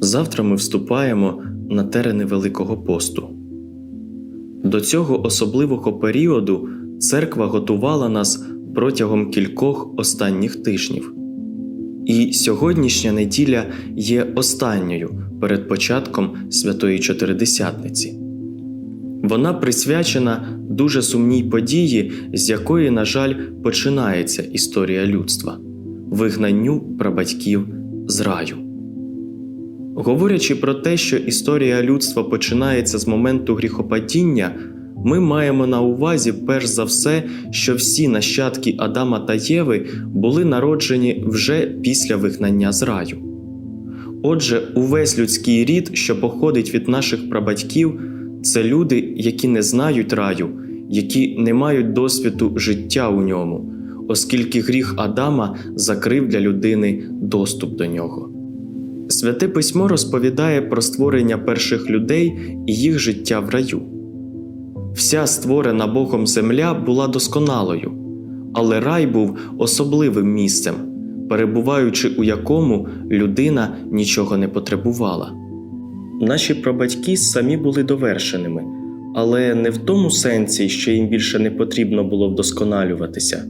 Завтра ми вступаємо на терени Великого посту. До цього особливого періоду церква готувала нас протягом кількох останніх тижнів. І сьогоднішня неділя є останньою перед початком Святої Чотиридесятниці. Вона присвячена дуже сумній події, з якої, на жаль, починається історія людства вигнанню прабатьків з раю. Говорячи про те, що історія людства починається з моменту гріхопадіння, ми маємо на увазі перш за все, що всі нащадки Адама та Єви були народжені вже після вигнання з раю. Отже, увесь людський рід, що походить від наших прабатьків, це люди, які не знають раю, які не мають досвіду життя у ньому, оскільки гріх Адама закрив для людини доступ до нього. Святе письмо розповідає про створення перших людей і їх життя в раю. Вся створена Богом земля була досконалою, але рай був особливим місцем, перебуваючи у якому людина нічого не потребувала. Наші прабатьки самі були довершеними, але не в тому сенсі, що їм більше не потрібно було вдосконалюватися,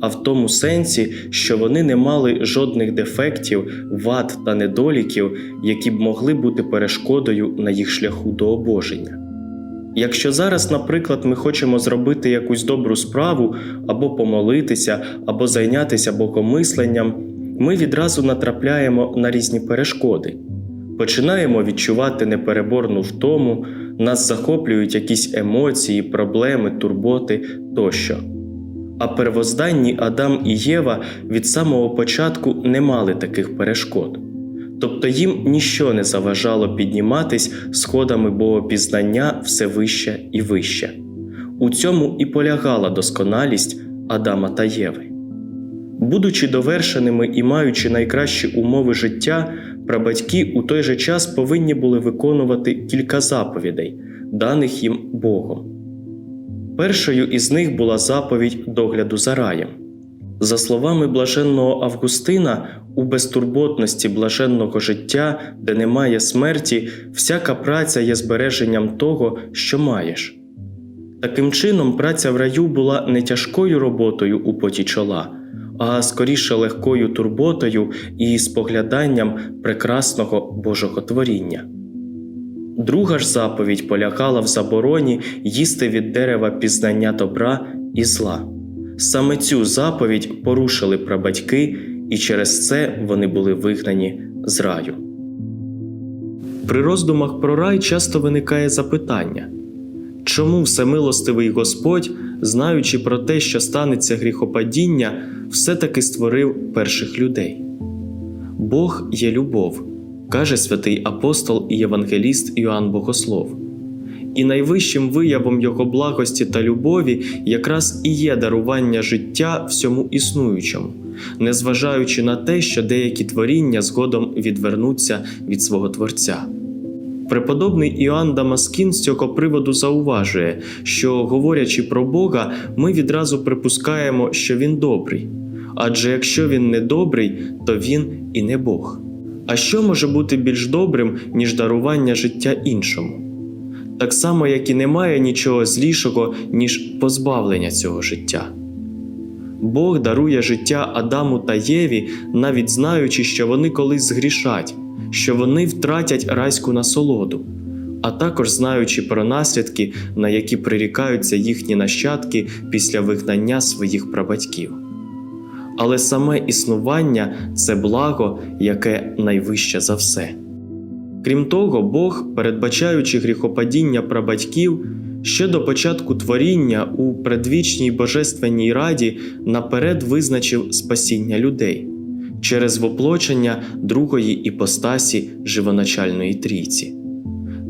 а в тому сенсі, що вони не мали жодних дефектів, вад та недоліків, які б могли бути перешкодою на їх шляху до обоження. Якщо зараз, наприклад, ми хочемо зробити якусь добру справу, або помолитися, або зайнятися богомисленням, ми відразу натрапляємо на різні перешкоди. Починаємо відчувати непереборну втому, нас захоплюють якісь емоції, проблеми, турботи тощо. А первозданні Адам і Єва від самого початку не мали таких перешкод. Тобто їм ніщо не заважало підніматись сходами богопізнання все вище і вище. У цьому і полягала досконалість Адама та Єви. Будучи довершеними і маючи найкращі умови життя, прабатьки у той же час повинні були виконувати кілька заповідей, даних їм Богом. Першою із них була заповідь догляду за раєм. За словами блаженного Августина, у безтурботності блаженного життя, де немає смерті, всяка праця є збереженням того, що маєш. Таким чином, праця в раю була не тяжкою роботою у поті чола, а скоріше легкою турботою і спогляданням прекрасного Божого творіння. Друга ж заповідь полягала в забороні їсти від дерева пізнання добра і зла. Саме цю заповідь порушили прабатьки, і через це вони були вигнані з раю. При роздумах про рай часто виникає запитання чому всемилостивий Господь, знаючи про те, що станеться гріхопадіння, все-таки створив перших людей? Бог є любов, каже святий апостол і євангеліст Іоанн Богослов. І найвищим виявом його благості та любові якраз і є дарування життя всьому існуючому, незважаючи на те, що деякі творіння згодом відвернуться від свого Творця. Преподобний Іоанн Дамаскін з цього приводу зауважує, що, говорячи про Бога, ми відразу припускаємо, що Він добрий. Адже якщо він не добрий, то він і не Бог. А що може бути більш добрим, ніж дарування життя іншому? Так само, як і немає нічого злішого, ніж позбавлення цього життя. Бог дарує життя Адаму та Єві, навіть знаючи, що вони колись згрішать, що вони втратять райську насолоду, а також знаючи про наслідки, на які прирікаються їхні нащадки після вигнання своїх прабатьків. Але саме існування це благо, яке найвище за все. Крім того, Бог, передбачаючи гріхопадіння прабатьків, ще до початку творіння у предвічній божественній раді наперед визначив спасіння людей через воплочення другої іпостасі живоначальної трійці.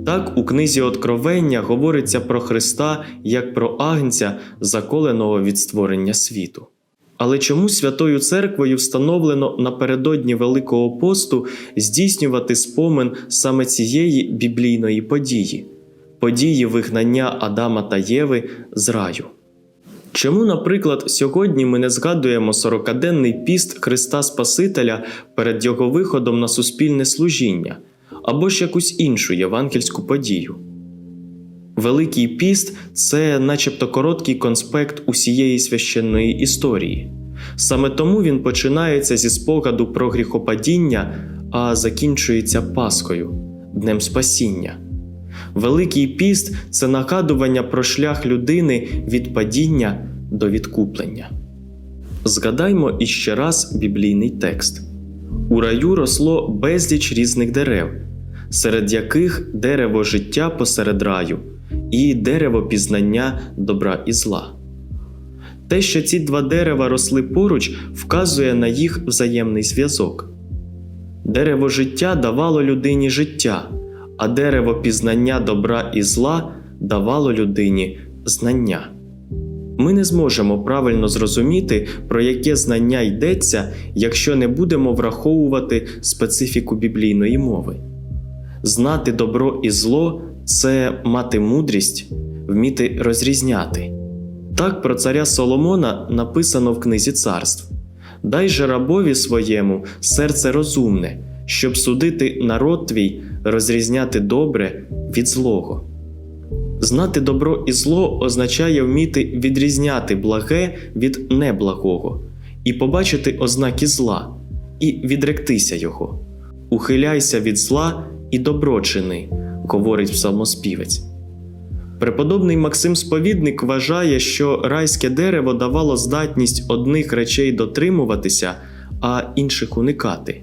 Так у книзі Откровення говориться про Христа як про агнця, заколеного від створення світу. Але чому Святою Церквою встановлено напередодні Великого посту здійснювати спомин саме цієї біблійної події, події вигнання Адама та Єви з раю? Чому, наприклад, сьогодні ми не згадуємо сорокаденний піст Христа Спасителя перед Його виходом на суспільне служіння, або ж якусь іншу євангельську подію. Великий піст це начебто короткий конспект усієї священної історії. Саме тому він починається зі спогаду про гріхопадіння, а закінчується Пасхою, Днем Спасіння. Великий піст це нагадування про шлях людини від падіння до відкуплення. Згадаймо іще раз біблійний текст: у раю росло безліч різних дерев, серед яких дерево життя посеред раю і дерево пізнання добра і зла. Те, що ці два дерева росли поруч, вказує на їх взаємний зв'язок. Дерево життя давало людині життя, а дерево пізнання добра і зла давало людині знання. Ми не зможемо правильно зрозуміти, про яке знання йдеться, якщо не будемо враховувати специфіку біблійної мови. Знати добро і зло це мати мудрість, вміти розрізняти. Так про царя Соломона написано в книзі царств Дай же рабові своєму серце розумне, щоб судити народ твій, розрізняти добре від злого. Знати добро і зло означає вміти відрізняти благе від неблагого, і побачити ознаки зла, і відректися його. Ухиляйся від зла і добро чини, говорить псалмоспівець. Преподобний Максим Сповідник вважає, що райське дерево давало здатність одних речей дотримуватися, а інших уникати.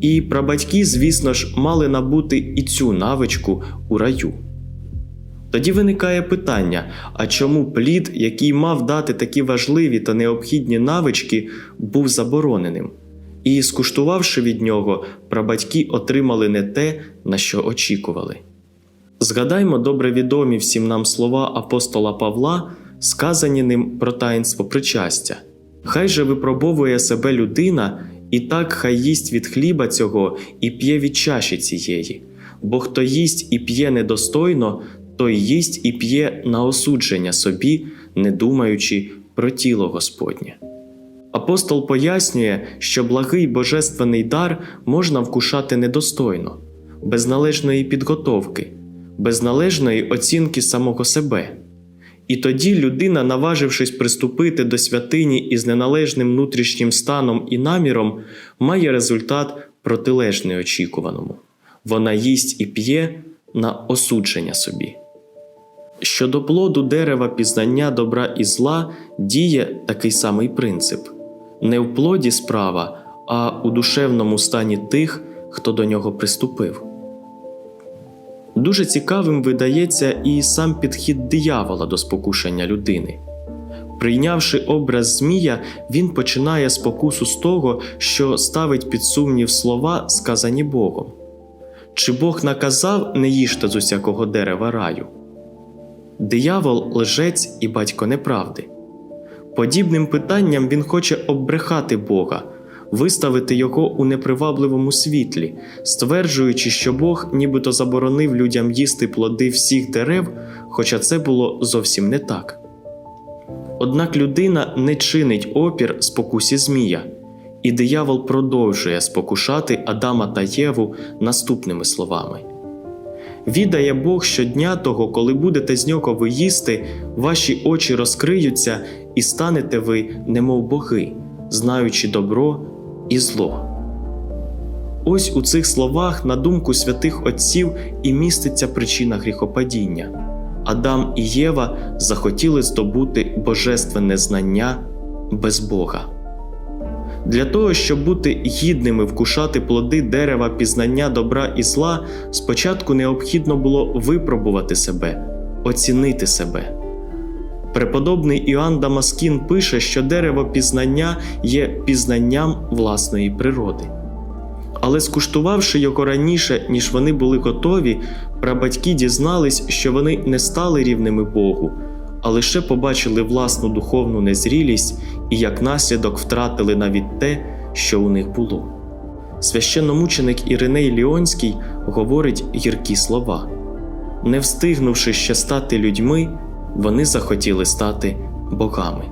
І прабатьки, звісно ж, мали набути і цю навичку у раю. Тоді виникає питання: а чому плід, який мав дати такі важливі та необхідні навички, був забороненим? І, скуштувавши від нього, прабатьки отримали не те, на що очікували. Згадаймо добре відомі всім нам слова апостола Павла, сказані ним про таїнство причастя. Хай же випробовує себе людина, і так хай їсть від хліба цього і п'є від чаші цієї, бо хто їсть і п'є недостойно, той їсть і п'є на осудження собі, не думаючи про тіло Господнє. Апостол пояснює, що благий божественний дар можна вкушати недостойно, без належної підготовки, без належної оцінки самого себе. І тоді людина, наважившись приступити до святині із неналежним внутрішнім станом і наміром, має результат протилежний очікуваному вона їсть і п'є на осудження собі. Щодо плоду дерева пізнання добра і зла діє такий самий принцип не в плоді справа, а у душевному стані тих, хто до нього приступив. Дуже цікавим видається і сам підхід диявола до спокушення людини. Прийнявши образ Змія, він починає спокусу з того, що ставить під сумнів слова, сказані Богом. Чи Бог наказав не їжте з усякого дерева раю? Диявол лжець і батько неправди. Подібним питанням він хоче оббрехати Бога, виставити його у непривабливому світлі, стверджуючи, що Бог нібито заборонив людям їсти плоди всіх дерев, хоча це було зовсім не так. Однак людина не чинить опір спокусі Змія, і диявол продовжує спокушати Адама та Єву наступними словами. Відає Бог щодня того, коли будете з нього їсти, ваші очі розкриються, і станете ви, немов боги, знаючи добро і зло. Ось у цих словах, на думку святих Отців, і міститься причина гріхопадіння. Адам і Єва захотіли здобути божественне знання без Бога. Для того, щоб бути гідними вкушати плоди дерева пізнання добра і зла, спочатку необхідно було випробувати себе, оцінити себе. Преподобний Іоанн Дамаскін пише, що дерево пізнання є пізнанням власної природи. Але скуштувавши його раніше, ніж вони були готові, прабатьки дізнались, що вони не стали рівними Богу, а лише побачили власну духовну незрілість і як наслідок втратили навіть те, що у них було. Священномученик Іриней Ліонський говорить гіркі слова не встигнувши ще стати людьми, вони захотіли стати богами.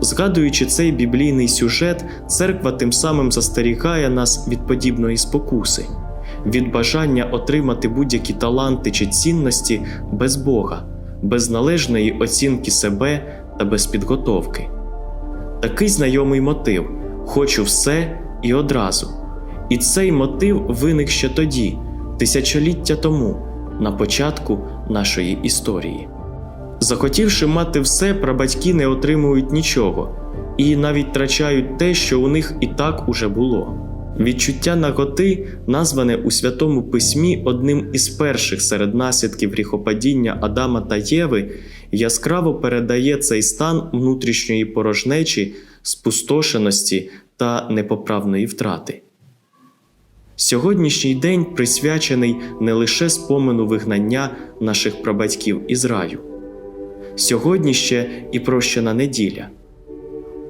Згадуючи цей біблійний сюжет, церква тим самим застерігає нас від подібної спокуси. від бажання отримати будь-які таланти чи цінності без Бога, без належної оцінки себе та без підготовки. Такий знайомий мотив хочу все і одразу. І цей мотив виник ще тоді, тисячоліття тому, на початку нашої історії. Захотівши мати все, прабатьки не отримують нічого і навіть втрачають те, що у них і так уже було. Відчуття наготи, назване у Святому Письмі одним із перших серед наслідків гріхопадіння Адама та Єви, яскраво передає цей стан внутрішньої порожнечі, спустошеності та непоправної втрати. Сьогоднішній день присвячений не лише спомену вигнання наших прабатьків із раю. Сьогодні ще і прощена неділя.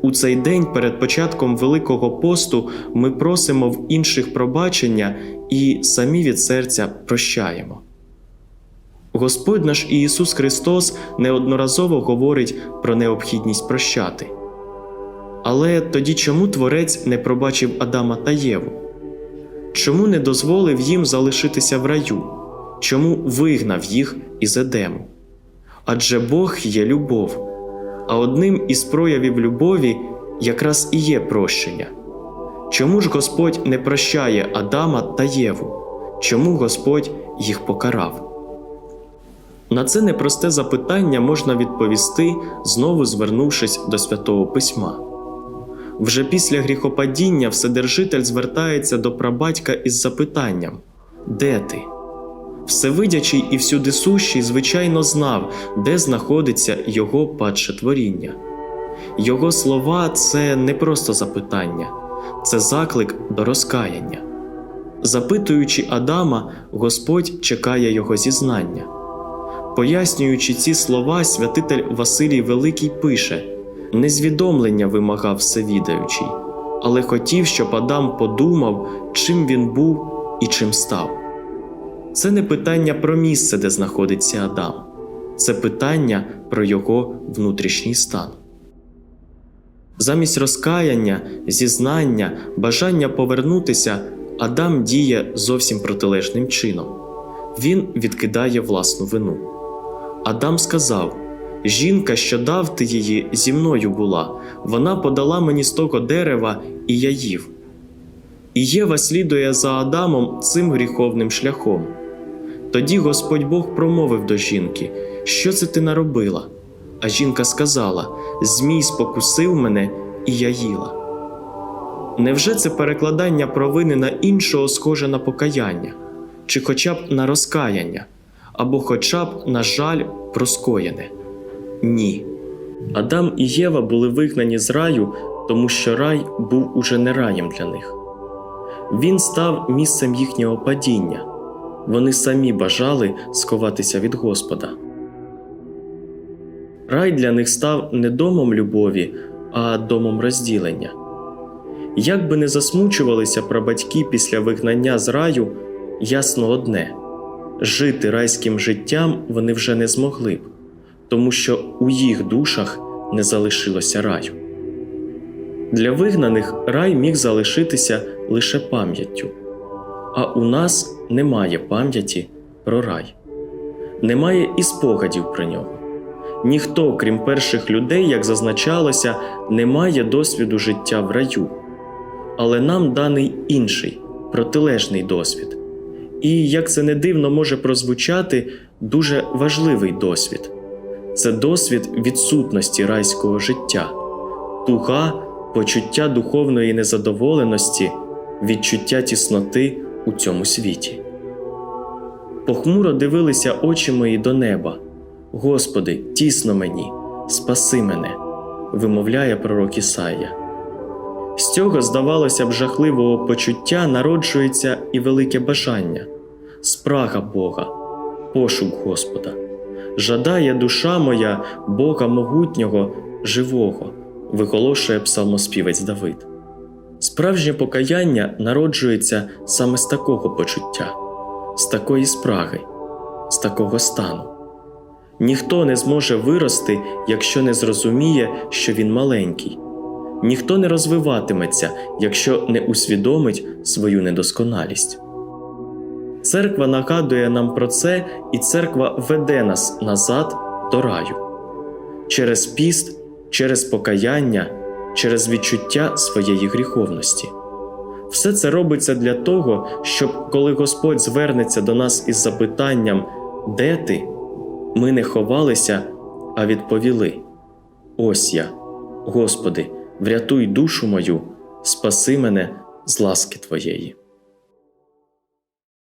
У цей день перед початком Великого посту ми просимо в інших пробачення і самі від серця прощаємо. Господь наш Ісус Христос неодноразово говорить про необхідність прощати. Але тоді чому Творець не пробачив Адама та Єву? Чому не дозволив їм залишитися в раю? Чому вигнав їх із Едему? Адже Бог є любов, а одним із проявів любові якраз і є прощення. Чому ж Господь не прощає Адама та Єву? Чому Господь їх покарав? На це непросте запитання можна відповісти, знову звернувшись до Святого Письма. Вже після гріхопадіння Вседержитель звертається до прабатька із запитанням Де ти? Всевидячий і всюдисущий, звичайно, знав, де знаходиться його падше творіння. Його слова це не просто запитання, це заклик до розкаяння. Запитуючи Адама, Господь чекає його зізнання. Пояснюючи ці слова, святитель Василій Великий пише незвідомлення вимагав всевідаючий, але хотів, щоб Адам подумав, чим він був і чим став. Це не питання про місце, де знаходиться Адам, це питання про його внутрішній стан. Замість розкаяння, зізнання, бажання повернутися, Адам діє зовсім протилежним чином. Він відкидає власну вину. Адам сказав: Жінка, що дав ти її, зі мною була, вона подала мені з того дерева, і я їв. І Єва слідує за Адамом цим гріховним шляхом. Тоді Господь Бог промовив до жінки, що це ти наробила? А жінка сказала: Змій спокусив мене, і я їла. Невже це перекладання провини на іншого схоже на покаяння, чи хоча б на розкаяння, або хоча б, на жаль, про скоєне? Ні. Адам і Єва були вигнані з раю, тому що рай був уже не раєм для них. Він став місцем їхнього падіння. Вони самі бажали сховатися від Господа. Рай для них став не домом любові, а домом розділення. Як би не засмучувалися прабатьки після вигнання з раю, ясно одне жити райським життям вони вже не змогли б, тому що у їх душах не залишилося раю. Для вигнаних рай міг залишитися лише пам'яттю, а у нас немає пам'яті про рай, немає і спогадів про нього. Ніхто, крім перших людей, як зазначалося, не має досвіду життя в раю, але нам даний інший, протилежний досвід. І, як це не дивно може прозвучати, дуже важливий досвід це досвід відсутності райського життя, туга, почуття духовної незадоволеності, відчуття тісноти у цьому світі. Похмуро дивилися очі мої до неба. Господи, тісно мені, спаси мене, вимовляє пророк Ісая. З цього, здавалося б, жахливого почуття народжується і велике бажання, спрага Бога, пошук Господа. Жадає душа моя Бога могутнього, живого, виголошує псалмоспівець Давид. Справжнє покаяння народжується саме з такого почуття, з такої спраги, з такого стану. Ніхто не зможе вирости, якщо не зрозуміє, що він маленький. Ніхто не розвиватиметься, якщо не усвідомить свою недосконалість. Церква нагадує нам про це, і церква веде нас назад до раю через піст, через покаяння, через відчуття своєї гріховності. Все це робиться для того, щоб коли Господь звернеться до нас із запитанням Де ти? ми не ховалися, а відповіли: Ось я, Господи, врятуй душу мою, спаси мене з ласки Твоєї.